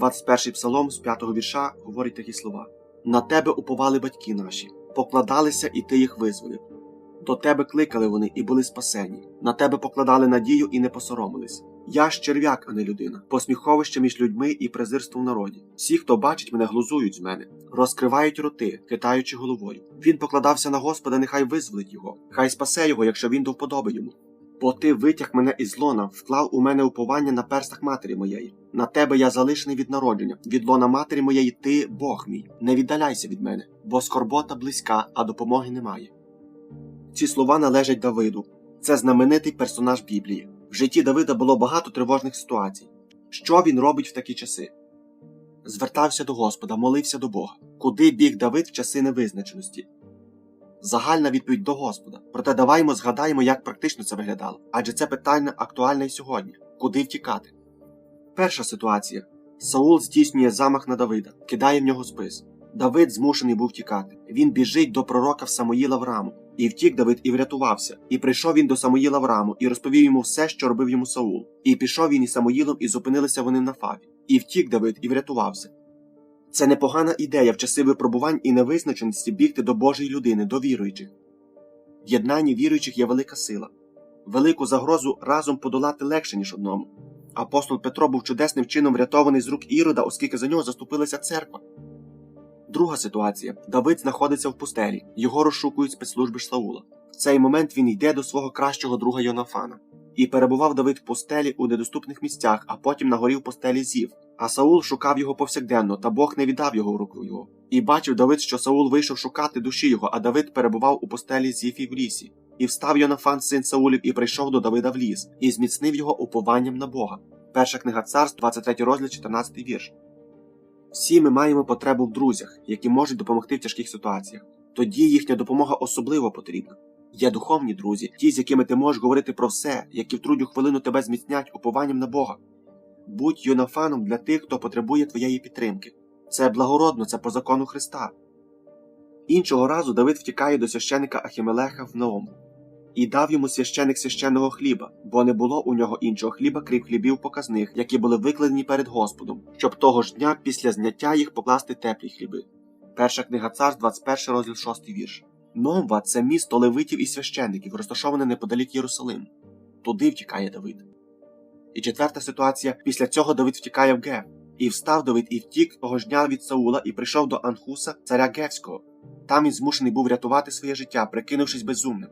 21-й псалом з 5-го вірша говорить такі слова: На тебе уповали батьки наші, покладалися, і ти їх визволив. До тебе кликали вони і були спасені. На тебе покладали надію і не посоромились. Я ж черв'як, а не людина, посміховище між людьми і презирство в народі. Всі, хто бачить мене, глузують з мене, розкривають роти, хитаючи головою. Він покладався на Господа, нехай визволить його, хай спасе його, якщо він до вподоби йому. Бо ти витяг мене із лона, вклав у мене уповання на перстах матері моєї. На тебе я залишений від народження, від лона матері моєї ти Бог мій. Не віддаляйся від мене, бо скорбота близька, а допомоги немає. Ці слова належать Давиду. Це знаменитий персонаж Біблії. В житті Давида було багато тривожних ситуацій. Що він робить в такі часи? Звертався до Господа, молився до Бога. Куди біг Давид в часи невизначеності? Загальна відповідь до Господа. Проте даваймо згадаємо, як практично це виглядало. Адже це питання актуальне і сьогодні. Куди втікати? Перша ситуація. Саул здійснює замах на Давида, кидає в нього спис. Давид змушений був тікати. Він біжить до пророка в Самоїла в раму. І втік Давид і врятувався. І прийшов він до Самоїла в раму і розповів йому все, що робив йому Саул. І пішов він із Самоїлом, і зупинилися вони на фаві. І втік Давид і врятувався. Це непогана ідея в часи випробувань і невизначеності бігти до Божої людини, до віруючих. В єднанні віруючих є велика сила. Велику загрозу разом подолати легше, ніж одному. Апостол Петро був чудесним чином врятований з рук Ірода, оскільки за нього заступилася церква. Друга ситуація: Давид знаходиться в пустелі, його розшукують спецслужби Саула. В цей момент він йде до свого кращого друга Йонафана. І перебував Давид в пустелі у недоступних місцях, а потім на горі в пустелі зів. А Саул шукав його повсякденно, та Бог не віддав його в руку його. І бачив Давид, що Саул вийшов шукати душі його, а Давид перебував у пустелі Зіфі в лісі. І встав Йонафан, син Саулів, і прийшов до Давида в ліс, і зміцнив його упованням на Бога. Перша книга царств, 23 розділ, 14 вірш. Всі ми маємо потребу в друзях, які можуть допомогти в тяжких ситуаціях. Тоді їхня допомога особливо потрібна. Є духовні друзі, ті, з якими ти можеш говорити про все, які в трудю хвилину тебе зміцнять упованням на Бога. Будь юнафаном для тих, хто потребує твоєї підтримки. Це благородно, це по закону Христа. Іншого разу Давид втікає до священика Ахімелеха в Наому і дав йому священик священного хліба, бо не було у нього іншого хліба, крім хлібів показних, які були викладені перед Господом, щоб того ж дня після зняття їх покласти теплі хліби. Перша книга царств, 21 розділ 6 вірш. Номва це місто левитів і священників, розташоване неподалік Єрусалиму. Туди втікає Давид. І четверта ситуація: після цього Давид втікає в Гев. І встав Давид і втік того ж дня від Саула і прийшов до Анхуса, царя Гевського. Там він змушений був рятувати своє життя, прикинувшись безумним.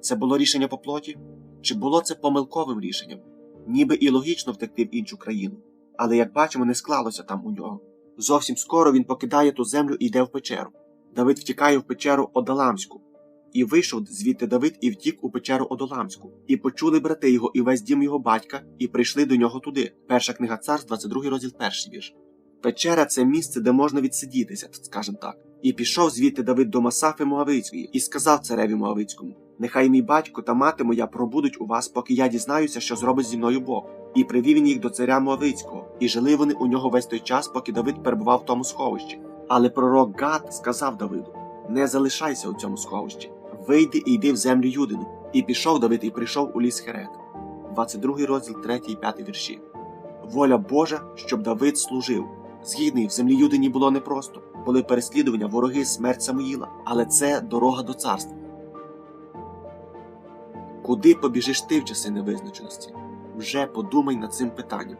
Це було рішення по плоті? Чи було це помилковим рішенням? Ніби і логічно втекти в іншу країну. Але, як бачимо, не склалося там у нього. Зовсім скоро він покидає ту землю і йде в печеру. Давид втікає в печеру Одаламську. І вийшов звідти Давид і втік у печеру Одоламську. І почули брати його і весь дім його батька, і прийшли до нього туди. Перша книга царств, 22 розділ, перший вірш. Печера це місце, де можна відсидітися, скажем так. І пішов звідти Давид до Масафи Моавицької і сказав цареві Моавицькому: Нехай мій батько та мати моя пробудуть у вас, поки я дізнаюся, що зробить зі мною Бог. І привів він їх до царя Моавицького, і жили вони у нього весь той час, поки Давид перебував в тому сховищі. Але пророк Гад сказав Давиду: Не залишайся у цьому сховищі, вийди і йди в землю Юдину. І пішов Давид і прийшов у ліс Херет. 22 розділ 3 і 5 вірші. Воля Божа, щоб Давид служив. Згідний в землі Юдині було непросто. Були переслідування, вороги, смерть Самуїла, але це дорога до царства. Куди побіжиш ти в часи невизначеності? Вже подумай над цим питанням.